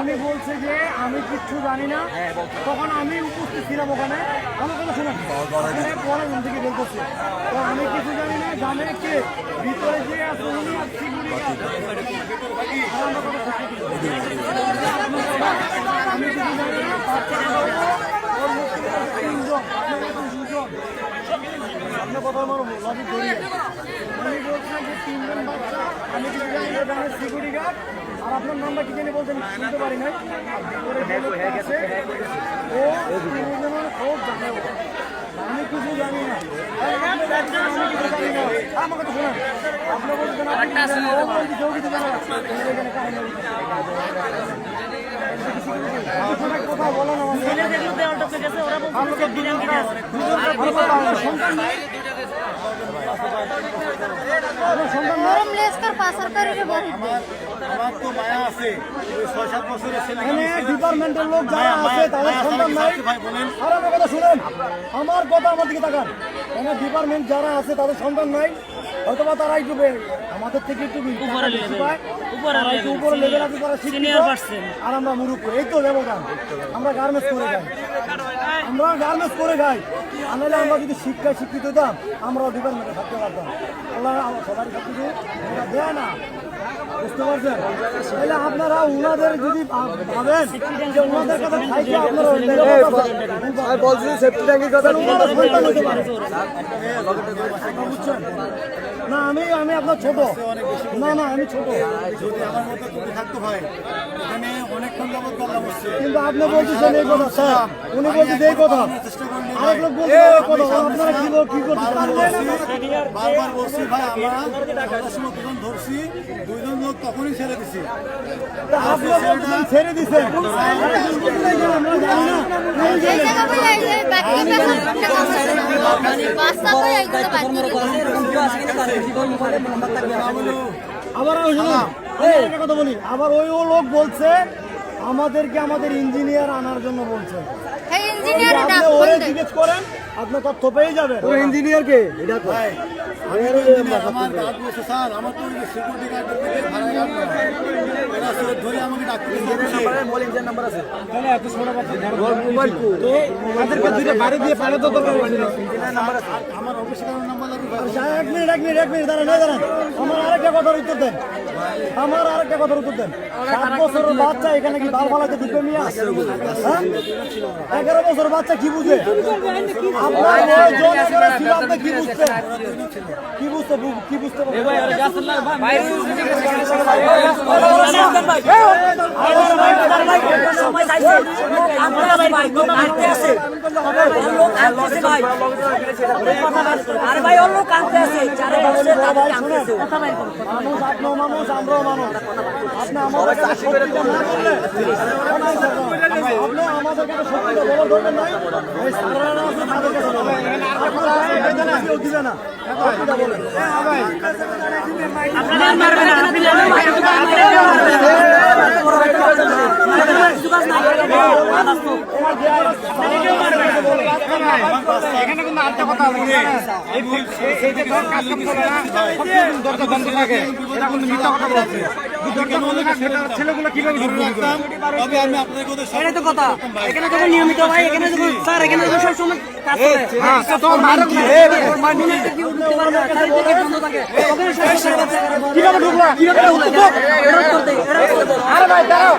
উনি বলছে যে, আমি কিচ্ছু জানি না। তখন আমি উপস্থিত ছিলাম ওখানে। আমার কথা শোনেন পরে রুম থেকে বের করছে। তো আমি কিছু জানি না, জানে কে? ভিতরে যে আছে উনি আমি কিছু জানি না তিনজন, আপনার কথা আমার লজিক বলছেন যে তিনজন বাচ্চা আমি কিছু জানি না জানে সিকিউরিটি গার্ড আর আপনার নাম্বার কি জানি বলছেন শুনতে পারি নাই। ও তিনজনের খুব জানে। আমি কিছু জানি না। আর আপনি বলছেন আমি কিছু জানি না। আমার কথা শোনেন। আপনি বলছেন আপনি কেউ কিছু এখানে কাহিনী কথা বলেন ডিপার্টমেন্টের লোক যারা আছে তাদের সন্তান নাই। আর আমার কথা শুনেন। আমার কথা আমার দিকে তাকান। এখানে ডিপার্টমেন্ট যারা আছে তাদের সন্তান নাই। হয়তো বা তারা একটু আমাদের থেকে একটু উপরে লেভেল আছে তারা সিনিয়র আর আমরা মুরুখ এই তো ব্যবধান। আমরা গার্মেন্টস করে যাই আমরা গার্মেন্টস করে যাই আনালে আমরা যদি শিক্ষায় শিক্ষিত হতাম আমরাও ডিপার্টমেন্টে থাকতে পারতাম। আল্লাহ আমার সবারই সব কিছু দেয় না। বুঝতে পারছেন? তাহলে আপনারা ওনাদের যদি ভাব- ভাবেন যে ওনাদের কথা খাইতে আপনারা বলছি সেফটি ট্যাঙ্কের কথা পারে। বুঝছেন? না আমি আমি আপনার ছোট না না আমি ছোট যদি আমার মতো তুমি থাকতে হয় এখানে অনেকক্ষণ যাবত গল্লা বসছে কিন্তু আপনি বলতেছেন এই কথা স্যার উনি বলতেছে এই কথা আরেক লোক বলছে এই কথা আপনারা কি কি করতে বারবার বলছি ভাই আমরা ধরার সময় দুজন ধরছি দুইজন লোক তখনই ছেড়ে দিছি ছেড়ে আমরা জানি না আবার একটা কথা বলি আবার ওই ও লোক বলছে আমাদেরকে আমাদের ইঞ্জিনিয়ার আনার জন্য বলছে জিজ্ঞেস করেন আপনার তথ্য পেয়ে যাবেন ইঞ্জিনিয়ার কে এটা তো ভাই আমি তো engineer, আমার ইঞ্জিনিয়ার নাম্বার এক মিনিট এক মিনিট এক মিনিট, দাঁড়ান দাঁড়ান। আমার আরেকটা কথার উত্তর দেন। আমার আরেকটা কথার উত্তর দেন। সাত বছরের বাচ্চা এখানে কি বাল ফালাতে ঢুকবে মিয়া হ্যাঁ? এগারো বছর বাচ্চা কি বুঝে আপনার জন এগারো ছিল আপনি কি বুঝতেন কি বুঝতে কি বুঝতে আরে ভাই অন্য কাঁদতে আছে মানুষ আপনিও মানুষ আমরাও মানুষ আপনি আমাদের কাছে সত্যিটা না বললে আপনি আমাদের কাছে সত্যিটা বলার দরকার নাই এই সাধারণ আছে তাদের কাছে বলেন আপনারা বেদনা ছেলেগুলো কীভাবে তবে আমি আপনাদের কথা এটাই তো কথা এখানে যখন নিয়মিত ভাই এখানে যখন স্যার এখানে যখন সব সময় কাজ করে মার্কেটে কি উঠতে পারে না চারিদিকে বন্ধ থাকে ওখানে সব। কীভাবে ঢুকলা কীভাবে ঢুকলা এরা করতে এরা করতে আরে ভাই দাঁড়াও